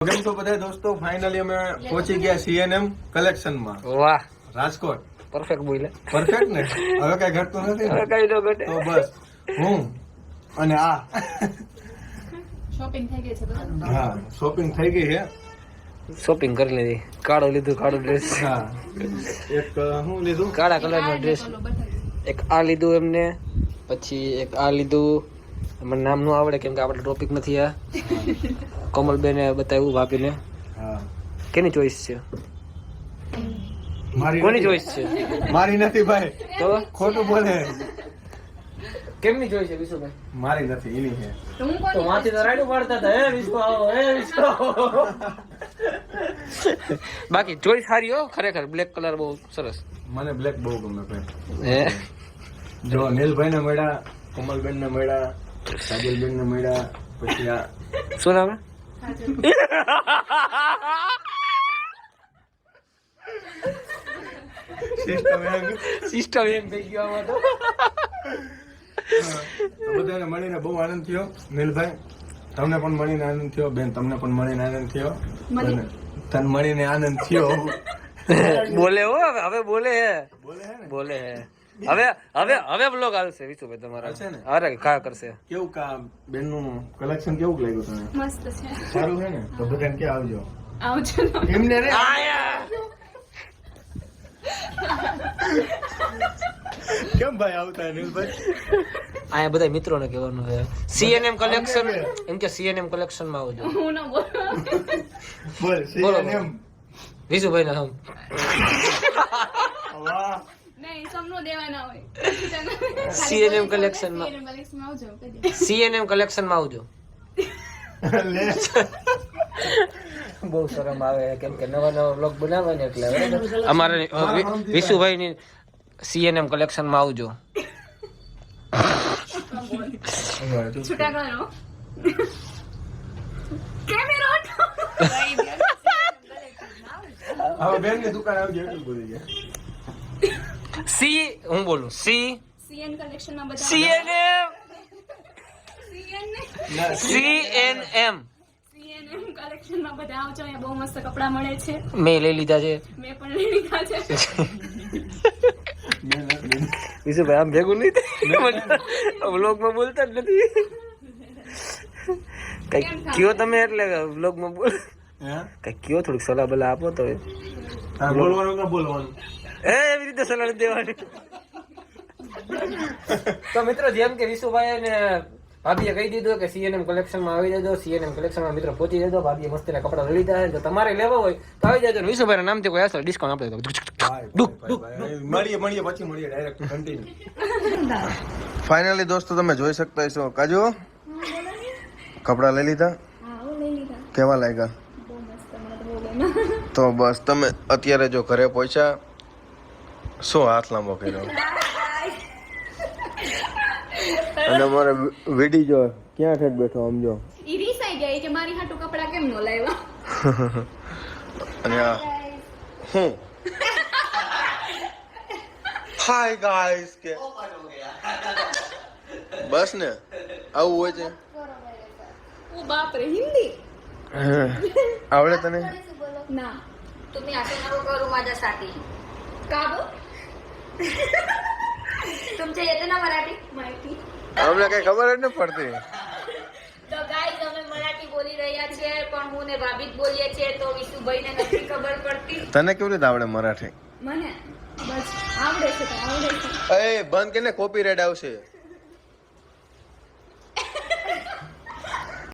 કેમ છો બધા દોસ્તો ફાઇનલી અમે પહોંચી ગયા સીએનએમ કલેક્શનમાં વાહ. રાજકોટ. પરફેક્ટ બોલે પરફેક્ટ ને? હવે કઈ ઘટતું નથી ને? કઈ નો ઘટે. તો બસ હું અને આ. શોપિંગ થઈ ગઈ છે હા શોપિંગ થઈ ગઈ છે. શોપિંગ કરી લીધી. કાળો લીધું કાળો ડ્રેસ હા. એક હું લીધું? કાળા કલર નો ડ્રેસ એક આ લીધું એમને પછી એક આ લીધું. મને નામનું આવડે કેમ કે આપણે ટોપિક નથી આ. કોમલબેને બતાવ્યું ભાભીને કેની ચોઈસ છે? મારી કોની ચોઈસ છે? મારી નથી ભાઈ. તો? ખોટું બોલે. કેમની ચોઈસ છે વિશુભાઈ? મારી નથી એની છે. તો હું તો કોની માથી તો રાડું પાડતા હતા. હે વિશ્વ આવો હે વિશ્વ. બાકી ચોઈસ સારી હો ખરેખર બ્લેક કલર બહુ સરસ. મને બ્લેક બહુ ગમે હે? જો નીલભાઈ ને મળ્યા કોમલબેન ને મળ્યા સાજલબેન ને મળ્યા પછી આ શું નામ? સિસ્ટમ એમ સિસ્ટમ એમ થઈ ગયો આમાં તો. તો બધાને મળીને બહુ આનંદ થયો. નીલભાઈ તમને પણ મળીને આનંદ થયો. બેન તમને પણ મળીને આનંદ થયો. તને મળીને આનંદ થયો. બોલે હો હવે હવે બોલે હે. બોલે હે બોલે હે. હવે હવે હવે બ્લોગ આવશે વિશુભાઈ તમારા. છે ને? અરે કા કરશે? કેવું કા બેનનું કલેક્શન કેવું લાગ્યું તને? મસ્ત છે. સારું છે ને? તો બધા કે આવજો. આવજો એમને રે. કેમ ભાઈ આવતા નીલભાઈ આયા બધા મિત્રોને કહેવાનું છે. સીએનએમ કલેક્શન એમ કે સીએનએમ કલેક્શનમાં આવજો. હું ના બોલ. બોલ. CNM. વિશુભાઈ ના હમ. વાહ. નહીં સમનો દેવાના હોય. CNM collection માં. CNM collection માં આવજો કહી દે. સીએનએમ કલેક્શનમાં આવજો. બહુ શરમ આવે કેમ કે નવા નવા બ્લોગ બનાવે ને એટલે અમારે વિશુભાઈ ની સીએનએમ કલેક્શનમાં આવજો. છૂટા કરો કેમેરો હટો. હવે બેનની દુકાન આવજો એટલું બોલી ગયા સી હું બોલું સી. સી એન સી બધા સીએનએમ. CN ને ના, સીએનએમ. CNM collection માં બધા આવજો અહીંયા બહુ મસ્ત કપડા મળે છે. મેં લઈ લીધા છે. મેં પણ લઈ લીધા છે. મેં નથી લીધું. વિશુભાઈ આમ ભેગું નહીં વ્લોગમાં બોલતા જ નથી. કઈ કયો તમે એટલે વ્લોગમાં બોલ. હે? કઈ કયો થોડીક સલાહ બલા આપો તો બોલવાનું બોલવાનું? એ એવી રીતે સલાડ દેવાની. તો મિત્રો જેમ કે વિશુભાઈ ને ભાભીએ કહી દીધું કે સીએનએમ કલેક્શનમાં આવી જજો સીએનએમ કલેક્શનમાં મિત્રો પહોંચી જજો ભાભીએ મસ્તીના કપડા લઈ લીધા તો તમારે લેવા હોય તો આવી જજો ને વિશુભાઈ નામથી કોઈ હશે ડિસ્કાઉન્ટ આપી દો. મળીએ મળીએ પછી મળીએ ડાયરેક્ટ કન્ટિન્યુ ફાઇનલી દોસ્તો તમે જોઈ શકતા હશો. કાજુ? કપડા લઈ લીધા? લઈ લીધા. કેવા લાગ્યા? તો બસ તમે અત્યારે જો ઘરે પહોંચ્યા શું હાથ લાંબો કર્યો અને અમારે વીડી જો ક્યાં ઠેઠ બેઠો આમ જો ઈ રીસાઈ ગયા ઈ કે મારી હાટુ કપડા કેમ નો લાવ્યા અને આ હું હાય ગાઈસ કે બસ ને આવું હોય છે ઓ બાપ રે હિન્દી આવડે તને ना तुम्ही असं नको करू माझ्यासाठी का गं तुमच्या येते ना मराठी माहिती અમને કઈ ખબર જ નથી પડતી તો ગાઈઝ અમે મરાઠી બોલી રહ્યા છીએ પણ હું ને ભાભી જ બોલીએ છીએ તો વિશુભાઈને નથી ખબર પડતી તને કેવી રીતે આવડે મરાઠી મને બસ આવડે છે તો આવડે છે એ બંધ કે ને કોપીરાઇટ આવશે